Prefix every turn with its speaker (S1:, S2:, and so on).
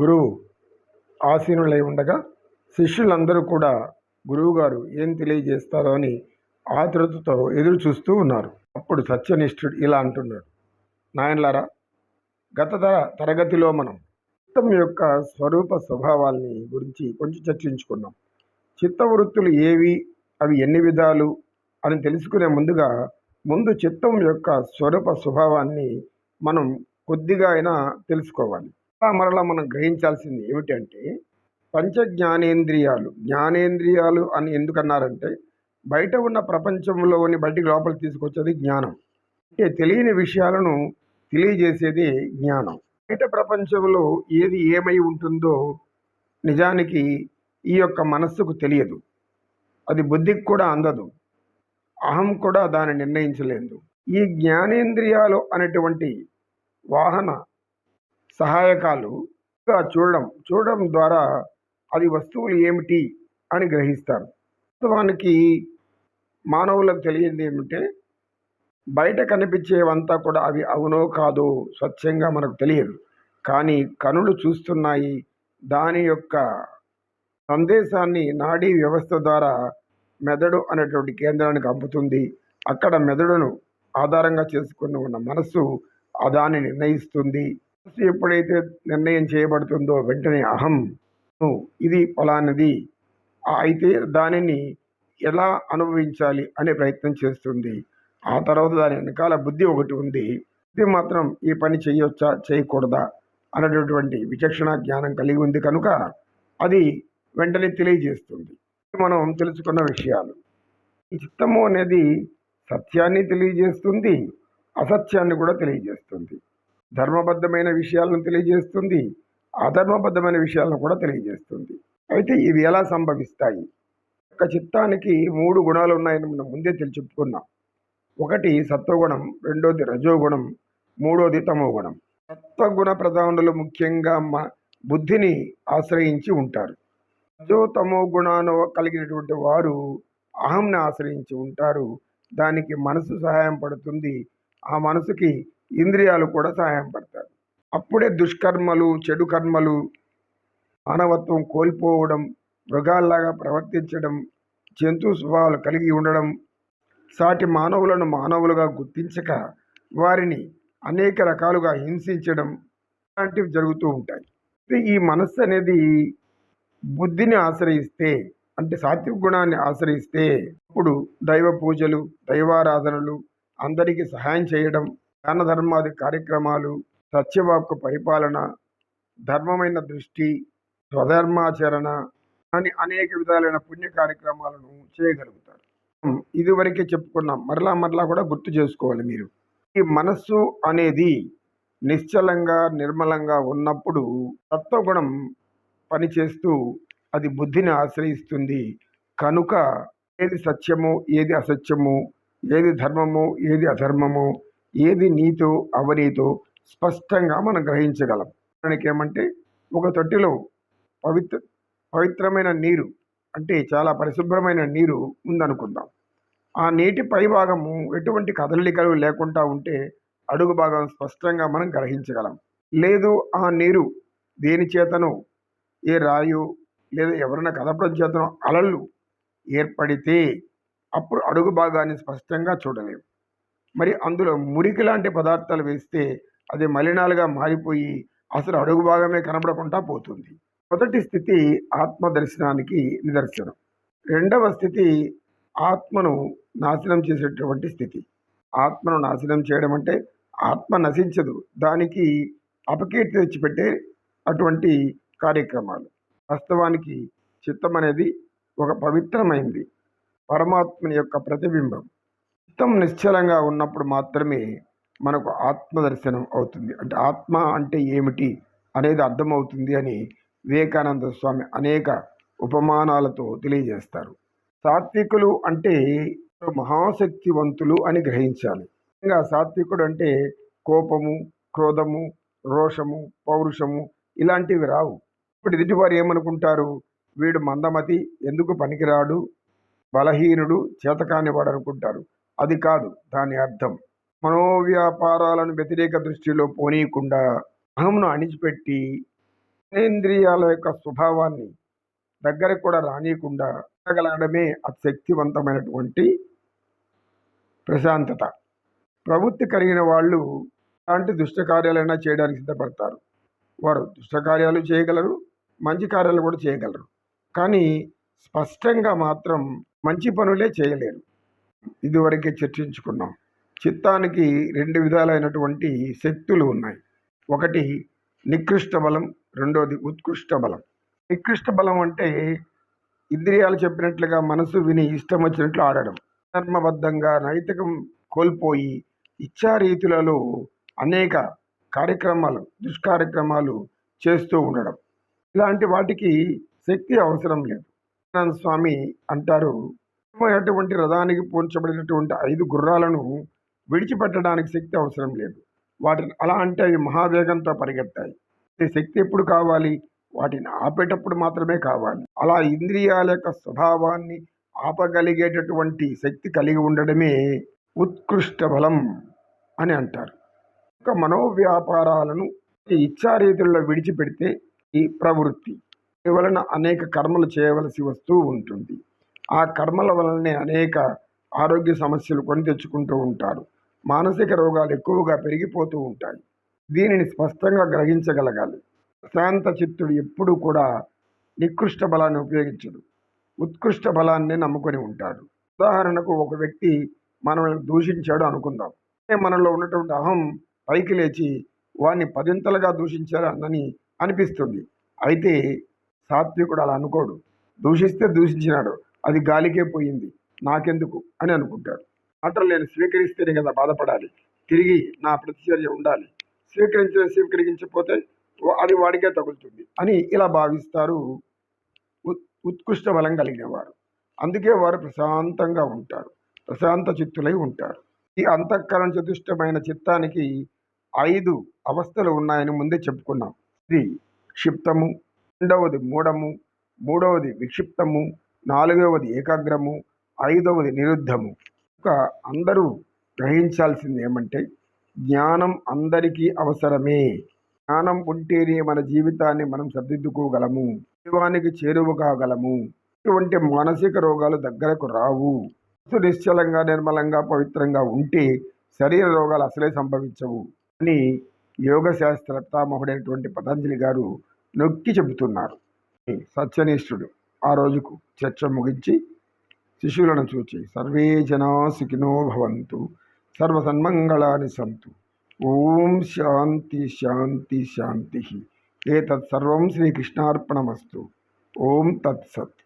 S1: గురువు ఆసీనులై ఉండగా శిష్యులందరూ కూడా గురువుగారు ఏం తెలియజేస్తారో అని ఆతృతతో ఎదురు చూస్తూ ఉన్నారు. అప్పుడు సత్యనిష్ఠుడు ఇలా అంటున్నాడు. నాయనలారా గత తర తరగతిలో మనం చిత్తం యొక్క స్వరూప స్వభావాల్ని గురించి కొంచెం చర్చించుకున్నాం. చిత్తవృత్తులు ఏవి అవి ఎన్ని విధాలు అని తెలుసుకునే ముందుగా ముందు చిత్తం యొక్క స్వరూప స్వభావాన్ని మనం కొద్దిగా అయినా తెలుసుకోవాలి. మరలా మనం గ్రహించాల్సింది ఏమిటంటే పంచ జ్ఞానేంద్రియాలు జ్ఞానేంద్రియాలు అని ఎందుకన్నారంటే బయట ఉన్న ప్రపంచంలోని బయటికి లోపలికి తీసుకొచ్చేది జ్ఞానం. అంటే తెలియని విషయాలను తెలియజేసేది జ్ఞానం. బయట ప్రపంచంలో ఏది ఏమై ఉంటుందో నిజానికి ఈ యొక్క మనస్సుకు తెలియదు. అది బుద్ధికి కూడా అందదు. అహం కూడా దాన్ని నిర్ణయించలేదు. ఈ జ్ఞానేంద్రియాలు అనేటువంటి వాహన సహాయకాలు చూడడం చూడడం ద్వారా అది వస్తువులు ఏమిటి అని గ్రహిస్తారు. వాస్తవానికి మానవులకు తెలియంది ఏమిటంటే బయట కనిపించేవంతా కూడా అవి అవునో కాదో స్వచ్ఛంగా మనకు తెలియదు. కానీ కనులు చూస్తున్నాయి. దాని యొక్క సందేశాన్ని నాడీ వ్యవస్థ ద్వారా మెదడు అనేటువంటి కేంద్రానికి పంపుతుంది అక్కడ మెదడును ఆధారంగా చేసుకుని ఉన్న మనస్సు దాన్ని నిర్ణయిస్తుంది. మనస్సు ఎప్పుడైతే నిర్ణయం చేయబడుతుందో వెంటనే అహం. ఇది ఫలానిది. అయితే దానిని ఎలా అనుభవించాలి అనే ప్రయత్నం చేస్తుంది. ఆ తర్వాత దాని వెనకాల బుద్ధి ఒకటి ఉంది. ఇది మాత్రం ఈ పని చేయొచ్చా చేయకూడదా అనేటటువంటి విచక్షణ జ్ఞానం కలిగి ఉంది కనుక అది వెంటనే తెలియజేస్తుంది. మనం తెలుసుకున్న విషయాలు. ఈ చిత్తము అనేది సత్యాన్ని తెలియజేస్తుంది అసత్యాన్ని కూడా తెలియజేస్తుంది. ధర్మబద్ధమైన విషయాలను తెలియజేస్తుంది అధర్మబద్ధమైన విషయాలను కూడా తెలియజేస్తుంది. అయితే ఇవి ఎలా సంభవిస్తాయి? ఒక చిత్తానికి మూడు గుణాలు ఉన్నాయని మనం ముందే తెలిచెప్పుకున్నాం ఒకటి సత్వగుణం రెండోది రజోగుణం మూడోది తమో గుణం సత్వగుణ ప్రధానులు ముఖ్యంగా మ బుద్ధిని ఆశ్రయించి ఉంటారు. రజో తమో గుణాలు కలిగినటువంటి వారు అహంని ఆశ్రయించి ఉంటారు. దానికి మనసు సహాయం పడుతుంది. ఆ మనసుకి ఇంద్రియాలు కూడా సహాయం పడతారు అప్పుడే దుష్కర్మలు చెడు కర్మలు మానవత్వం కోల్పోవడం మృగాల్లాగా ప్రవర్తించడం జంతు స్వభావాలు కలిగి ఉండడం సాటి మానవులను మానవులుగా గుర్తించక వారిని అనేక రకాలుగా హింసించడం లాంటివి జరుగుతూ ఉంటాయి. ఈ మనస్సు అనేది బుద్ధిని ఆశ్రయిస్తే అంటే సాత్విక గుణాన్ని ఆశ్రయిస్తే అప్పుడు దైవ పూజలు దైవారాధనలు అందరికీ సహాయం చేయడం దాన ధర్మాది కార్యక్రమాలు సత్యవాక్కు పరిపాలన ధర్మమైన దృష్టి స్వధర్మాచరణ అని అనేక విధాలైన పుణ్య కార్యక్రమాలను చేయగలుగుతారు. ఇదివరకే చెప్పుకున్నాం. మరలా మరలా కూడా గుర్తు చేసుకోవాలి మీరు. ఈ మనస్సు అనేది నిశ్చలంగా నిర్మలంగా ఉన్నప్పుడు తత్వగుణం పనిచేస్తూ అది బుద్ధిని ఆశ్రయిస్తుంది. కనుక ఏది సత్యము ఏది అసత్యము ఏది ధర్మము ఏది అధర్మము ఏది నీతో అవనీతో స్పష్టంగా మనం గ్రహించగలం. మనకి ఏమంటే ఒక తొట్టిలో పవిత్ర పవిత్రమైన నీరు అంటే చాలా పరిశుభ్రమైన నీరు ఉందనుకుందాం. ఆ నీటి పై భాగము ఎటువంటి కదలికలు లేకుండా ఉంటే అడుగు భాగం స్పష్టంగా మనం గ్రహించగలం. లేదు ఆ నీరు దేని చేతను ఏ రాయు లేదా ఎవరైనా కదపడం చేతను అలలు ఏర్పడితే అప్పుడు అడుగు భాగాన్ని స్పష్టంగా చూడలేము. మరి అందులో మురికి లాంటి పదార్థాలు వేస్తే అది మలినాలుగా మారిపోయి అసలు అడుగు భాగమే కనబడకుండా పోతుంది. మొదటి స్థితి ఆత్మ దర్శనానికి నిదర్శనం. రెండవ స్థితి ఆత్మను నాశనం చేసేటటువంటి స్థితి. ఆత్మను నాశనం చేయడం అంటే ఆత్మ నశించదు. దానికి అపకీర్తి తెచ్చిపెట్టే అటువంటి కార్యక్రమాలు. వాస్తవానికి చిత్తం అనేది ఒక పవిత్రమైంది పరమాత్మని యొక్క ప్రతిబింబం. చిత్తం నిశ్చలంగా ఉన్నప్పుడు మాత్రమే మనకు ఆత్మదర్శనం అవుతుంది. అంటే ఆత్మ అంటే ఏమిటి అనేది అర్థమవుతుంది అని వివేకానంద స్వామి అనేక ఉపమానాలతో తెలియజేస్తారు. సాత్వికులు అంటే మహాశక్తివంతులు అని గ్రహించాలి. ఇంకా సాత్వికుడు అంటే కోపము క్రోధము రోషము పౌరుషము ఇలాంటివి రావు. ఇప్పుడు ఎదుటివారు ఏమనుకుంటారు? వీడు మందమతి ఎందుకు పనికిరాడు? బలహీనుడు చేతకానివాడు అనుకుంటారు. అది కాదు దాని అర్థం. మనోవ్యాపారాలను వ్యతిరేక దృష్టిలో పోనీయకుండా అహంను అణిచిపెట్టి ఇంద్రియాల యొక్క స్వభావాన్ని దగ్గరకు కూడా రానియకుండా ఉండగలగడమే అతి శక్తివంతమైనటువంటి ప్రశాంతత. ప్రవృత్తి కలిగిన వాళ్ళు ఎలాంటి దుష్టకార్యాలైనా చేయడానికి సిద్ధపడతారు. వారు దుష్టకార్యాలు చేయగలరు మంచి కార్యాలు కూడా చేయగలరు. కానీ స్పష్టంగా మాత్రం మంచి పనులే చేయలేరు. ఇదివరకే చర్చించుకున్నాం. చిత్తానికి రెండు విధాలైనటువంటి శక్తులు ఉన్నాయి. ఒకటి నికృష్ట బలం రెండోది ఉత్కృష్ట బలం. నికృష్ట బలం అంటే ఇంద్రియాలు చెప్పినట్లుగా మనసు విని ఇష్టం వచ్చినట్లు ఆడడం. ధర్మబద్ధంగా నైతికం కోల్పోయి ఇచ్చారీతులలో అనేక కార్యక్రమాలు దుష్కార్యక్రమాలు చేస్తూ ఉండడం. ఇలాంటి వాటికి శక్తి అవసరం లేదు. స్వామి అంటారు అటువంటి రథానికి పోల్చబడినటువంటి ఐదు గుర్రాలను విడిచిపెట్టడానికి శక్తి అవసరం లేదు. వాటిని అలా అంటే అవి మహావేగంతో పరిగెత్తాయి. ఈ శక్తి ఎప్పుడు కావాలి? వాటిని ఆపేటప్పుడు మాత్రమే కావాలి. అలా ఇంద్రియాల యొక్క స్వభావాన్ని ఆపగలిగేటటువంటి శక్తి కలిగి ఉండడమే ఉత్కృష్ట బలం అని అంటారు. ఒక మనోవ్యాపారాలను ఈ ఇచ్చారీతుల్లో విడిచిపెడితే ఈ ప్రవృత్తి. వలన అనేక కర్మలు చేయవలసి వస్తూ ఉంటుంది. ఆ కర్మల వలనే అనేక ఆరోగ్య సమస్యలు కొని తెచ్చుకుంటూ ఉంటారు. మానసిక రోగాలు ఎక్కువగా పెరిగిపోతూ ఉంటాయి. దీనిని స్పష్టంగా గ్రహించగలగాలి. శాంత చిత్తుడు ఎప్పుడూ కూడా నికృష్ట బలాన్ని ఉపయోగించడు. ఉత్కృష్ట బలాన్ని నమ్ముకొని ఉంటాడు. ఉదాహరణకు ఒక వ్యక్తి మనల్ని దూషించాడు అనుకుందాం. మనలో ఉన్నటువంటి అహం పైకి లేచి వాడిని పదింతలుగా దూషించారని అనిపిస్తుంది. అయితే సాత్వికుడు అలా అనుకోడు. దూషిస్తే దూషించినాడు. అది గాలికే పోయింది. నాకెందుకు? అని అనుకుంటాడు. మాటలు నేను స్వీకరిస్తేనే కదా బాధపడాలి. తిరిగి నా ప్రతిచర్య ఉండాలి. స్వీకరించిన స్వీకరించకపోతే వా- అది వాడికే తగులుతుంది అని ఇలా భావిస్తారు. ఉత్కృష్ట బలం కలిగిన వారు. అందుకే వారు ప్రశాంతంగా ఉంటారు. ప్రశాంత చిత్తులై ఉంటారు. ఈ అంతఃకరణ చతుష్టమైన చిత్తానికి ఐదు అవస్థలు ఉన్నాయని ముందే చెప్పుకున్నాం. ఇది క్షిప్తము రెండవది మూఢము మూడవది విక్షిప్తము నాలుగవది ఏకాగ్రము ఐదవది నిరుద్ధము. ఒక అందరూ గ్రహించాల్సింది ఏమంటే జ్ఞానం అందరికీ అవసరమే. జ్ఞానం ఉంటేనే మన జీవితాన్ని మనం సర్దిద్దుకోగలము జీవానికి చేరువ కాగలము ఇటువంటి మానసిక రోగాలు దగ్గరకు రావు. నిశ్చలంగా నిర్మలంగా పవిత్రంగా ఉంటే శరీర రోగాలు అసలే సంభవించవు. అని యోగ శాస్త్ర పితామహుడైనటువంటి పతంజలి గారు నొక్కి చెబుతున్నారు. సత్యనిష్ఠుడు. ఆ రోజుకు చర్చ ముగించి శిష్యులను చూచి సర్వే జనా సుఖినో భవంతు సర్వసన్మంగళాని సంతు ఓం శాంతి శాంతి శాంతి ఏతత్ సర్వం శ్రీకృష్ణార్పణమస్తు ఓం తత్సత్